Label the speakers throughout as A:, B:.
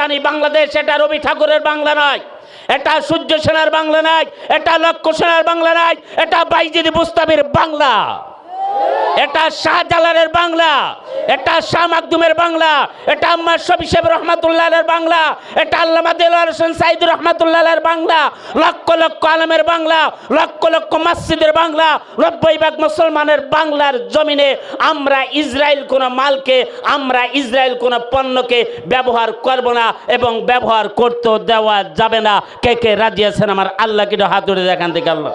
A: জানি বাংলাদেশ এটা রবি ঠাকুরের বাংলা নয়, এটা সূর্য সেনার বাংলা নয়, এটা লক্ষ্য সেনার বাংলা নয়, এটা বাইজির মুস্তাবির বাংলা। এটা শাহজালালের বাংলা, এটা শাহ মাকদুমের বাংলা, এটা আম্মা সাহেব রহমাতুল্লাহের বাংলা, এটা আল্লামা দেলোয়ার হোসেন সাইদ বাংলা, লক্ষ লক্ষ আলমের বাংলা, লক্ষ লক্ষ মসজিদের বাংলা, নব্বই ভাগ মুসলমানের বাংলার জমিনে আমরা ইসরায়েল কোনো মালকে, আমরা ইসরায়েল কোনো পণ্যকে ব্যবহার করব না এবং ব্যবহার করতেও দেওয়া যাবে না। কে কে রাজি আছেন আমার আল্লাহ হাত ধরে দেখান থেকে আল্লাহ?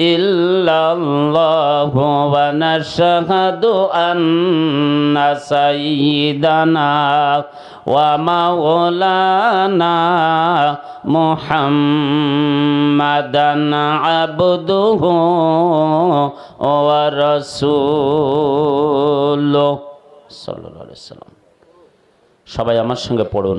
A: إلا الله ونشهد أن سيدنا ومولانا محمدا عبده ورسوله صلى الله عليه وسلم সবাই আমার সঙ্গে পড়ুন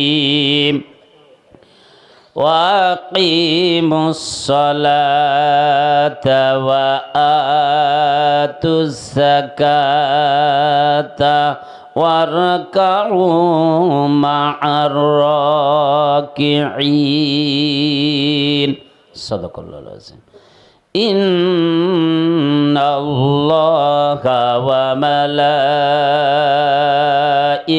A: وأقيموا الصلاة وآتوا الزكاة واركعوا مع الراكعين. صدق الله العظيم. إن الله وملائكته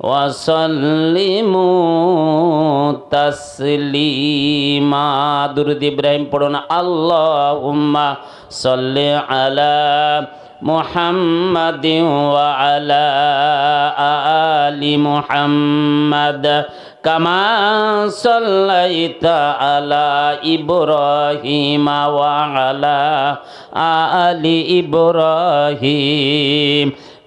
A: وسلموا تسليما درود إبراهيم پڑھونا اللهم صل على محمد وعلى آل محمد كما صليت على إبراهيم وعلى آل إبراهيم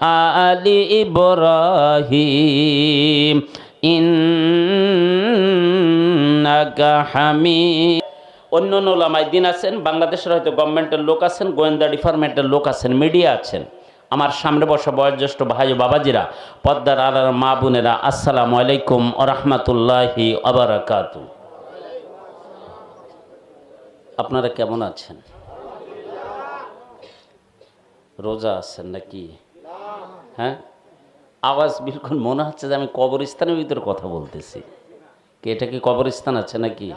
A: আলি ইব্রাহিম, ইন্নাকা হামিদ। অন্য অন্য ওলামায় দিন আছেন, বাংলাদেশের হয়তো গভর্নমেন্টের লোক আছেন, গোয়েন্দা ডিপার্টমেন্টের লোক আছেন, মিডিয়া আছেন। আমার সামনে বসা বয়োজ্যেষ্ঠ ভাই ও বাবাজিরা, পদ্মার আলার মা বোনেরা, আসসালামু আলাইকুম আরহামতুল্লাহি আবরাকাত আপনারা কেমন আছেন? রোজা আছেন নাকি? হ্যাঁ? আওয়াজ বিলকুল মনে হচ্ছে যে আমি কবরস্থানের ভিতরে কথা বলতেছি। কি এটা কি কবরস্থান আছে নাকি?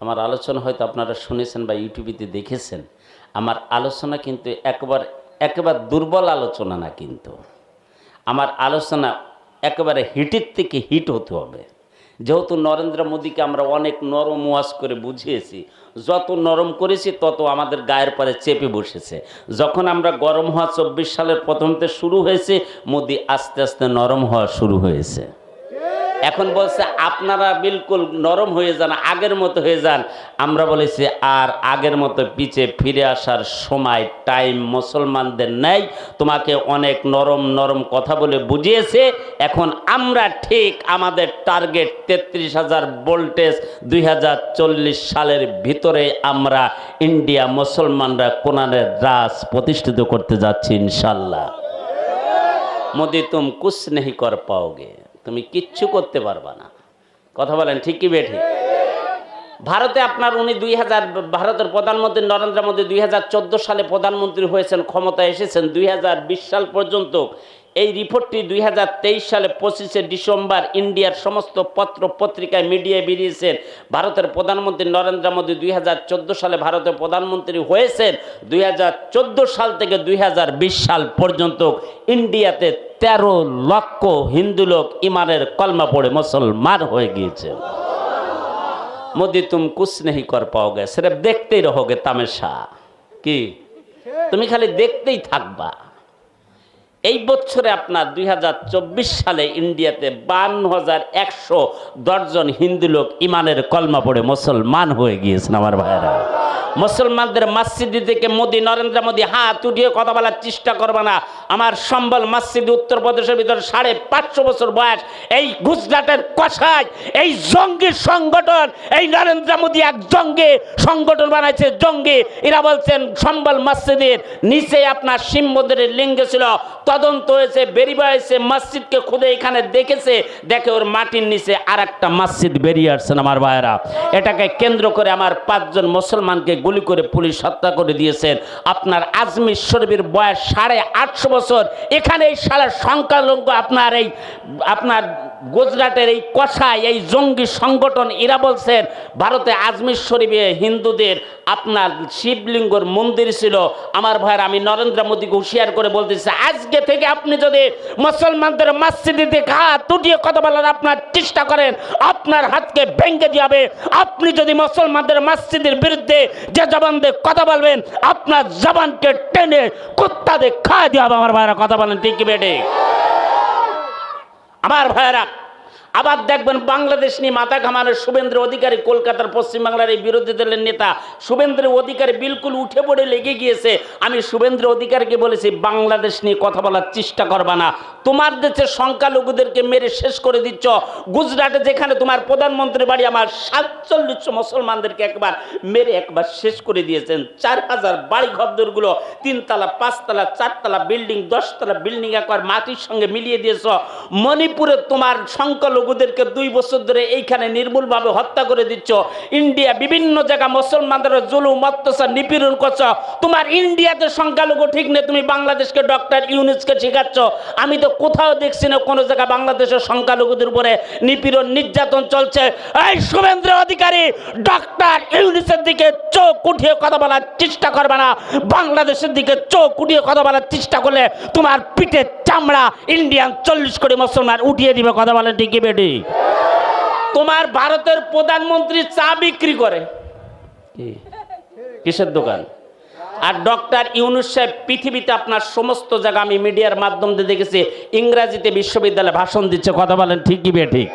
A: আমার আলোচনা হয়তো আপনারা শুনেছেন বা ইউটিউবেতে দেখেছেন। আমার আলোচনা কিন্তু একবার, একেবারে দুর্বল আলোচনা না কিন্তু। আমার আলোচনা একেবারে হিটের থেকে হিট হতে হবে। যেহেতু নরেন্দ্র মোদীকে আমরা অনেক নরম ওয়াজ করে বুঝিয়েছি, যত নরম করেছি তত আমাদের গায়ের পরে চেপে বসেছে। যখন আমরা গরম হওয়া চব্বিশ সালের প্রথমতে শুরু হয়েছে, মোদী আস্তে আস্তে নরম হওয়া শুরু হয়েছে। এখন বলছে, আপনারা বিলকুল নরম হয়ে যান, আগের মতো হয়ে যান। আমরা বলেছি, আর আগের মতো পিছে ফিরে আসার সময়, টাইম মুসলমানদের নেই। তোমাকে অনেক নরম নরম কথা বলে বুঝিয়েছে। এখন আমরা ঠিক আমাদের টার্গেট তেত্রিশ হাজার ভোল্টেজ দুই হাজার চল্লিশ সালের ভিতরে আমরা ইন্ডিয়া মুসলমানরা কোরআনের রাজ প্রতিষ্ঠিত করতে যাচ্ছি ইনশাল্লাহ। মোদি তুম কুছ কর পাওগে। তুমি কিচ্ছু করতে পারবা না। কথা বলেন, ঠিক কি বেঠি? ভারতে আপনার উনি দুই হাজার, ভারতের প্রধানমন্ত্রী নরেন্দ্র মোদী দুই হাজার চোদ্দ সালে প্রধানমন্ত্রী হয়েছেন, ক্ষমতায় এসেছেন। দুই হাজার বিশ সাল পর্যন্ত এই রিপোর্টটি দুই হাজার তেইশ সালে পঁচিশে ডিসেম্বর ইন্ডিয়ার সমস্ত পত্র পত্রিকায়, মিডিয়ায় বেরিয়েছেন। ভারতের প্রধানমন্ত্রী নরেন্দ্র মোদী দুই হাজার চোদ্দ সালে ভারতের প্রধানমন্ত্রী হয়েছেন। দুই হাজার চোদ্দ সাল থেকে দুই হাজার বিশ সাল পর্যন্ত ইন্ডিয়াতে তেরো লক্ষ হিন্দু লোক ইমানের কলমা পড়ে মুসলমান হয়ে গিয়েছে। মোদি, তুম কুছ নেই কর পাওগে, সির্ফ দেখতেই রহোগে তামেশা। কি? তুমি খালি দেখতেই থাকবা। এই বছরে আপনার দুই হাজার চব্বিশ সালে ইন্ডিয়াতে বান্ন হাজার একশো দশজন হিন্দু লোক ইমানের কলমা পড়ে মুসলমান হয়ে গিয়েছেন, আমার ভাইয়েরা। মুসলমানদের মসজিদ থেকে মোদী, নরেন্দ্র মোদী হাত উঠিয়ে কথা বলার চেষ্টা করবে না। আমার সম্বল মসজিদ উত্তরপ্রদেশের ভিতর সাড়ে পাঁচশো বছর বয়স। এই গুজরাটের কষায় এই জঙ্গি সংগঠন, এই নরেন্দ্র মোদী এক জঙ্গি সংগঠন বানাইছে। জঙ্গি, এরা বলছেন সম্বল মসজিদের নিচে আপনার শিব মন্দিরের লিঙ্গ ছিল। তদন্ত হয়েছে, বেরিয়ে হয়েছে, মসজিদকে খুদে এখানে দেখেছে। দেখে ওর মাটির নিচে আর একটা মসজিদ বেরিয়ে আসছেন আমার ভাইয়েরা। এটাকে কেন্দ্র করে আমার পাঁচজন মুসলমানকে গুলি করে পুলিশ হত্যা করে দিয়েছেন। আপনার আজমির শরীফের বয়স সাড়ে আটশো বছর। এখানে এই সারা সংখ্যালঘু আপনার এই, আপনার গুজরাটের এই কষাই এই জঙ্গি সংগঠন, এরা বলছেন ভারতে আজমির শরীফে হিন্দুদের আপনার শিবলিঙ্গর মন্দির ছিল। আমার ভাইয়ের, আমি নরেন্দ্র মোদীকে হুঁশিয়ার করে বলতেছি, আজকে থেকে আপনি যদি মুসলমানদের মসজিদে হাত উঠিয়ে কথা বলার আপনার চেষ্টা করেন, আপনার হাতকে ভেঙে যাবে আপনি যদি মুসলমানদের মসজিদের বিরুদ্ধে যে জবান দিয়ে কথা বলবেন, আপনার জবানকে টেনে কুত্তা দিয়ে খাওয়া দিয়ে হবে। আমার ভাইয়েরা, কথা বলেন, ঠিক বেটে আমার ভাইয়েরা আবার দেখবেন বাংলাদেশ নিয়ে মাথা ঘামানোর শুভেন্দ্র অধিকারী কলকাতার পশ্চিমবাংলার এই বিরোধী দলের নেতা শুভেন্দ্র অধিকারী বিলকুল উঠে পড়ে লেগে গিয়েছে। আমি শুভেন্দ্র অধিকারীকে বলেছি, বাংলাদেশ নিয়ে কথা বলার চেষ্টা করবা না। তোমার দেশের সংখ্যালঘুদেরকে মেরে শেষ করে দিচ্ছ, গুজরাটে যেখানে তোমার প্রধানমন্ত্রী বাড়ি আমার সাতচল্লিশশো মুসলমানদেরকে একবার মেরে একবার শেষ করে দিয়েছেন। চার হাজার বাড়ি ঘরদরগুলো তিনতলা, পাঁচতলা, চারতলা বিল্ডিং, দশতলা বিল্ডিং একবার মাটির সঙ্গে মিলিয়ে দিয়েছ। মণিপুরে তোমার সংখ্যালঘুদেরকে দুই বছর ধরে এইখানে নির্মূলভাবে হত্যা করে দিচ্ছ। ইন্ডিয়া বিভিন্ন জায়গা মুসলমানদের জুলুম, অত্যাচার, নিপীড়ন করছ। তোমার ইন্ডিয়াতে সংখ্যালঘু ঠিক নেই, তুমি বাংলাদেশকে ডক্টর ইউনুসকে শেখাচ্ছ। আমি তো কোথাও দেখছি না কোনো জায়গা বাংলাদেশের সংখ্যালঘুদের উপরে নিপীড়ন, নির্যাতন চলছে। এই শুভেন্দ্র অধিকারী, ডক্টর ইউনুসের দিকে চোখ উঠিয়ে কথা বলার চেষ্টা করবে না। বাংলাদেশের দিকে চোখ উঠিয়ে কথা বলার চেষ্টা করলে তোমার পিঠের চামড়া ইন্ডিয়ান চল্লিশ কোটি মুসলমান উঠিয়ে দিবে, কথা বলেন ঠিকই বেটি তোমার ভারতের প্রধানমন্ত্রী চা বিক্রি করে। কিসের দোকান? আর ডক্টর ইউনুস সাহেব পৃথিবীতে আপনার সমস্ত জায়গা আমি মিডিয়ার মাধ্যম দিয়ে দেখেছি, ইংরাজিতে বিশ্ববিদ্যালয়ে ভাষণ দিচ্ছে, কথা বলেন, ঠিকই বে ঠিক।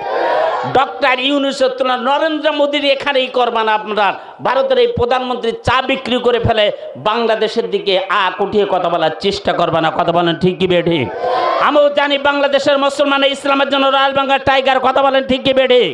A: ডক্টর ইউনুসের তুলনা নরেন্দ্র মোদীর এখানেই করবেন আপনার। ভারতের এই প্রধানমন্ত্রী চা বিক্রি করে ফেলে, বাংলাদেশের দিকে আ উঠিয়ে কথা বলার চেষ্টা করবে না, কথা বলেন, ঠিকই বে ঠিক। আমিও জানি বাংলাদেশের মুসলমান ইসলামের জন্য রয়্যাল বেঙ্গল টাইগার, কথা বলেন ঠিকই বে ঠিক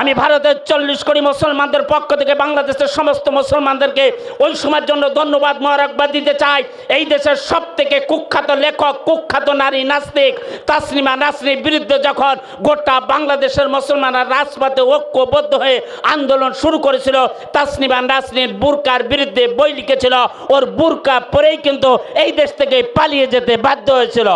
A: আমি ভারতের চল্লিশ কোটি মুসলমানদের পক্ষ থেকে বাংলাদেশের সমস্ত মুসলমানদেরকে ওই সময়ের জন্য ধন্যবাদ, মোবারকবাদ দিতে চাই। এই দেশের সব থেকে কুখ্যাত লেখক, কুখ্যাত নারী, নাস্তিক, তাসলিমা নাসরির বিরুদ্ধে যখন গোটা বাংলাদেশের মুসলমানরা রাজপথে ঐক্যবদ্ধ হয়ে আন্দোলন শুরু করেছিল তাসনিমা নাসরির বুরকার বিরুদ্ধে বই লিখেছিল। ওর বুরকা পরেই কিন্তু এই দেশ থেকে পালিয়ে যেতে বাধ্য হয়েছিল।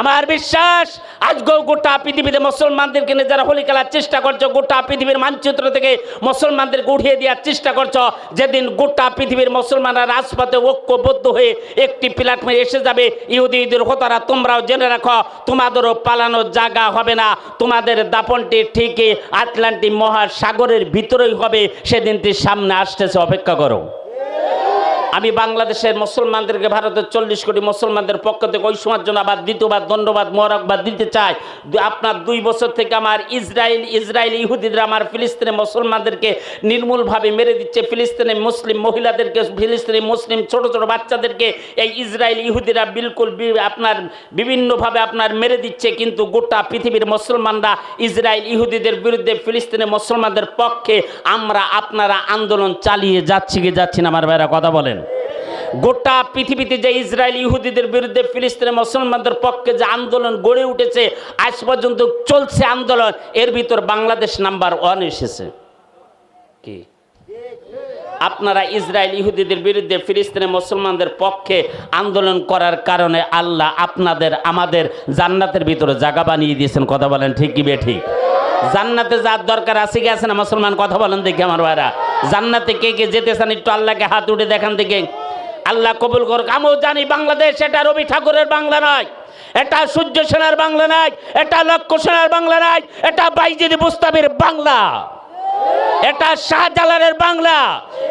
A: আমার বিশ্বাস, আজকেও গোটা পৃথিবীতে মুসলমানদেরকে নিয়ে যারা হোলি খেলার চেষ্টা করছ, গোটা পৃথিবীর মানচিত্র থেকে মুসলমানদেরকে উঠিয়ে দেওয়ার চেষ্টা করছ, যেদিন গোটা পৃথিবীর মুসলমানরা রাজপথে ঐক্যবদ্ধ হয়ে একটি প্ল্যাটফর্মে এসে যাবে, ইহুদি ইহুদির হতারা, তোমরাও জেনে রাখো, তোমাদেরও পালানোর জায়গা হবে না, তোমাদের দাপনটি ঠিকই আটলান্টিক মহাসাগরের ভিতরেই হবে সেদিনটি সামনে আসতেছে, অপেক্ষা করো। আমি বাংলাদেশের মুসলমানদেরকে ভারতের চল্লিশ কোটি মুসলমানদের পক্ষ থেকে ওই সময়ের জন্য আবার দ্বিতীয়বার, ধন্যবাদ মোরাকবাদ দিতে চাই। আপনার দুই বছর থেকে আমার ইসরায়েল ইসরায়েল ইহুদিরা আমার ফিলিস্তিনে মুসলমানদেরকে নির্মূলভাবে মেরে দিচ্ছে। ফিলিস্তিনে মুসলিম মহিলাদেরকে, ফিলিস্তিনি মুসলিম ছোট ছোট বাচ্চাদেরকে এই ইসরায়েল ইহুদিরা বিলকুল আপনার বিভিন্নভাবে আপনার মেরে দিচ্ছে। কিন্তু গোটা পৃথিবীর মুসলমানরা ইসরায়েল ইহুদিদের বিরুদ্ধে ফিলিস্তিনে মুসলমানদের পক্ষে আমরা আপনারা আন্দোলন চালিয়ে যাচ্ছি কি যাচ্ছি না আমার ভাইরা, কথা বলেন। গোটা পৃথিবীতে যে ইসরায়েল ইহুদিদের বিরুদ্ধে ফিলিস্তিনে মুসলমানদের পক্ষে যে আন্দোলন গড়ে উঠেছে, আজ পর্যন্ত চলছে আন্দোলন। এর ভিতর বাংলাদেশ নাম্বার ওয়ান এসেছে। কি? আপনারা ইসরায়েল ইহুদিদের বিরুদ্ধে ফিলিস্তিনে মুসলমানদের পক্ষে আন্দোলন করার কারণে আল্লাহ আপনাদের, আমাদের জান্নাতের ভিতরে জায়গা বানিয়ে দিয়েছেন। কথা বলেন ঠিক কি বে ঠিক জান্নাতে যার দরকার আছে কি আছে না? মুসলমান, কথা বলেন দেখি আমার ভাইরা। জান্নাতে কে কে যেতে চান একটু আল্লাহকে হাত উঠে দেখান দেখে। আল্লাহ কবুল করুক। আমিও জানি বাংলাদেশ এটা রবি ঠাকুরের বাংলা নয়, এটা সূর্য সেনার বাংলা নয়, এটা লক্ষ্য সেনার বাংলা নয়, এটা বাইজিদি মুস্তাবির বাংলা। এটা শাহজালালের বাংলা,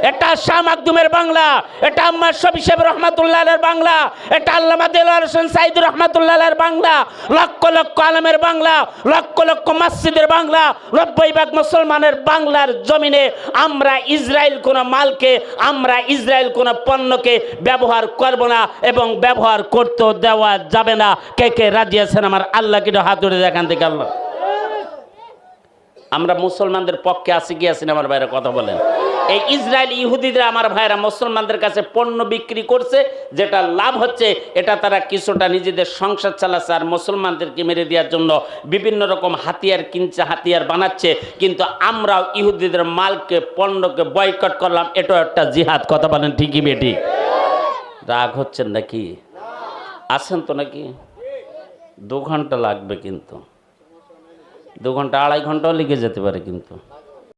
A: এটা শাহ মাকদুমের বাংলা, এটা আম্মা সাহেব রহমাতুল্লাহের বাংলা, এটা আল্লামা দেলার হোসেন সাইদ রহমাতুল্লাহের বাংলা, লক্ষ লক্ষ আলমের বাংলা, লক্ষ লক্ষ মসজিদের বাংলা, নব্বই ভাগ মুসলমানের বাংলার জমিনে আমরা ইসরায়েল কোনো মালকে, আমরা ইসরায়েল কোনো পণ্যকে ব্যবহার করব না এবং ব্যবহার করতেও দেওয়া যাবে না। কে কে রাজি আছেন আমার আল্লাহ কিটা হাত ধরে দেখান থেকে, আল্লাহ। আমরা মুসলমানদের পক্ষে আছি কি আমার ভাইরা কথা বলেন। এই ইসরায়েল ইহুদিরা আমার ভাইরা মুসলমানদের কাছে পণ্য বিক্রি করছে, যেটা লাভ হচ্ছে, এটা তারা কিছুটা নিজেদের সংসার চালাচ্ছে আর মুসলমানদেরকে মেরে দেওয়ার জন্য বিভিন্ন রকম হাতিয়ার কিনছে, হাতিয়ার বানাচ্ছে। কিন্তু আমরাও ইহুদিদের মালকে, পণ্যকে বয়কট করলাম, এটাও একটা জিহাদ। কথা বলেন ঠিকই বেটি। রাগ হচ্ছেন নাকি? আছেন তো নাকি? দু ঘণ্টা লাগবে কিন্তু। দু ঘণ্টা আড়াই ঘন্টাও লেগে যেতে পারে কিন্তু।